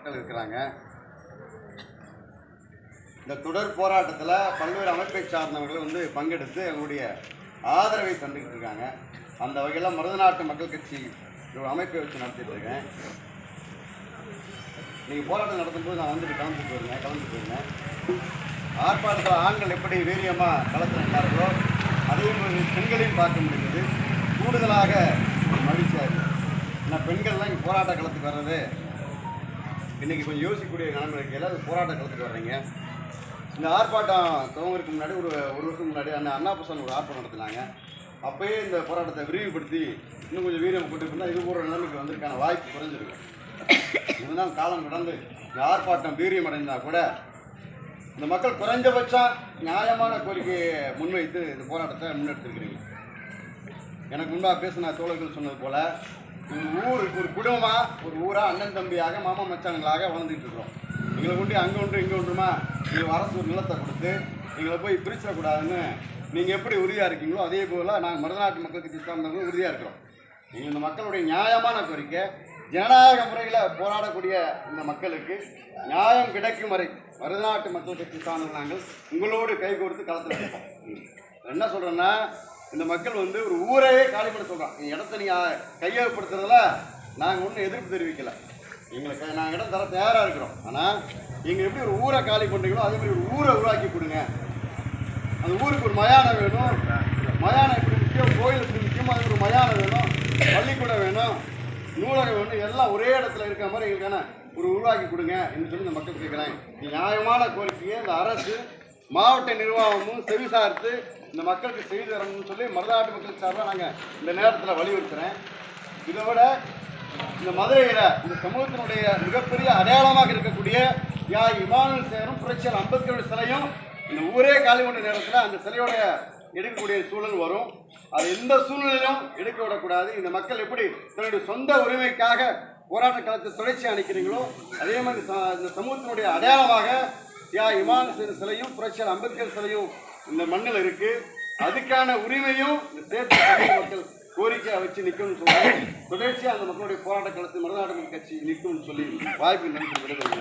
மக்கள் இருக்கிறாங்க. இந்த தொடர் போராட்டத்தில் பல்வேறு அமைப்பை சார்ந்தவர்கள் வந்து பங்கெடுத்து அவங்களுடைய ஆதரவை தந்துக்கிட்டு இருக்காங்க. அந்த வகையில் மருதநாட்டு மக்கள் கட்சி ஒரு அமைப்பை வச்சு நடத்திட்டு இருக்கேன். நீங்கள் போராட்டம் நடத்தும்போது நான் வந்துட்டு கலந்து போயிருந்தேன் கலந்து போயிருந்தேன். ஆர்ப்பாட்டத்தில் ஆண்கள் எப்படி வீரியமாக களத்தில் நின்றார்களோ அதே மாதிரி பெண்களையும் பார்க்க முடிந்தது. கூடுதலாக மகிழ்ச்சியாக இருக்குது ஏன்னா பெண்கள்லாம் இங்கே போராட்ட களத்துக்கு வர்றது இன்றைக்கி கொஞ்சம் யோசிக்கக்கூடிய நிலைமை இருக்கையில் அது போராட்டம் கலந்துட்டு வர்றீங்க. இந்த ஆர்ப்பாட்டம் துவங்கிறதுக்கு முன்னாடி ஒரு ஒரு வருஷம் முன்னாடி அந்த அண்ணா பசங்க ஒரு ஆர்ப்பாட்டம் நடத்தினாங்க. அப்போயே இந்த போராட்டத்தை விரிவுபடுத்தி இன்னும் கொஞ்சம் வீரியம் கொண்டு இருந்தால் இது ஒரு நிலைமைக்கு வந்திருக்கான வாய்ப்பு குறைஞ்சிருக்கு. இதுதான் காலம் கடந்து இந்த ஆர்ப்பாட்டம் வீரியம் அடைந்தால் கூட இந்த மக்கள் குறைஞ்சபட்சம் நியாயமான கோரிக்கையை முன்வைத்து இந்த போராட்டத்தை முன்னெடுத்திருக்கிறீங்க. எனக்கு முன்பாக பேசின தோழர்கள் சொன்னது போல் ஒரு ஊர் ஒரு குடும்பமாக ஒரு ஊராக அண்ணன் தம்பியாக மாமா மச்சான்களாக வளர்ந்துட்டு இருக்கிறோம். எங்களை கொண்டு அங்கே ஒன்று இங்கே ஒன்றுமா நீங்கள் அரசு ஒரு நிலத்தை கொடுத்து எங்களை போய் பிரிச்சிடக்கூடாதுன்னு நீங்கள் எப்படி உறுதியாக இருக்கீங்களோ அதே போல் நாங்கள் மருதநாட்டு மக்கள் கட்சி சார்ந்தவங்களும் உறுதியாக இருக்கிறோம். நீங்கள் இந்த மக்களுடைய நியாயமான கோரிக்கை ஜனநாயக முறையில் போராடக்கூடிய இந்த மக்களுக்கு நியாயம் கிடைக்கும் வரை மருதநாட்டு மக்கள் கட்சி சார்ந்த நாங்கள் உங்களோடு கை கொடுத்து களத்தில் என்ன சொல்கிறேன்னா இந்த மக்கள் வந்து ஒரு ஊரையே காலிப்பட சொல்கிறோம் என் இடத்த நீங்கள் கையகப்படுத்துறதுல நாங்கள் ஒன்றும் எதிர்ப்பு தெரிவிக்கலை. எங்களுக்கு நாங்கள் இடம் தர தயாராக இருக்கிறோம். ஆனால் நீங்கள் எப்படி ஒரு ஊரை காலி பண்ணுறீங்களோ அதே மாதிரி ஒரு ஊரை உருவாக்கி கொடுங்க. அந்த ஊருக்கு ஒரு மயானம் வேணும். மயானம் எப்படி முக்கியம்? கோயில் எப்படி முக்கியமாக அதுக்கு ஒரு மயானம் வேணும். பள்ளிக்கூடம் வேணும். நூலகம் வேணும். எல்லாம் ஒரே இடத்துல இருக்கிற மாதிரி எங்களுக்கான ஒரு உருவாக்கி கொடுங்க என்று சொல்லி இந்த மக்கள் கேட்குறாங்க. நியாயமான கோரிக்கையை. இந்த அரசு மாவட்ட நிர்வாகமும் செவிசார்த்து இந்த மக்களுக்கு செய்து தரணும்னு சொல்லி மருதாட்டு மக்கள் சார்பாக நாங்கள் இந்த நேரத்தில் வலியுறுத்துகிறேன் இதை விட இந்த மதுரையில் இந்த சமூகத்தினுடைய மிகப்பெரிய அடையாளமாக இருக்கக்கூடிய யா இமானுவல் சேரும் புரட்சியல் அம்பேத்கருடைய சிலையும் இந்த ஊரே காலி கொண்ட நேரத்தில் அந்த சிலையோட எடுக்கக்கூடிய சூழல் வரும். அது எந்த சூழ்நிலையிலும் எடுக்க விடக்கூடாது. இந்த மக்கள் எப்படி தன்னுடைய சொந்த உரிமைக்காக போராட்ட களத்தை தொடர்ச்சி அணிக்கிறீங்களோ அதே மாதிரி ச- இந்த சமூகத்தினுடைய அடையாளமாக யா இமான சேரு சிலையும் புரட்சியர் அம்பேத்கர் சிலையும் இந்த மண்ணில் இருக்கு. அதுக்கான உரிமையும் சேர்த்து மக்கள் கோரிக்கையை வச்சு நிற்கும்னு சொல்லி தொடர்ச்சியாக அந்த மக்களுடைய போராட்ட களத்தில் மருநாடு கட்சி நிற்கும்னு சொல்லி வாய்ப்பு நன்றி விடுதலை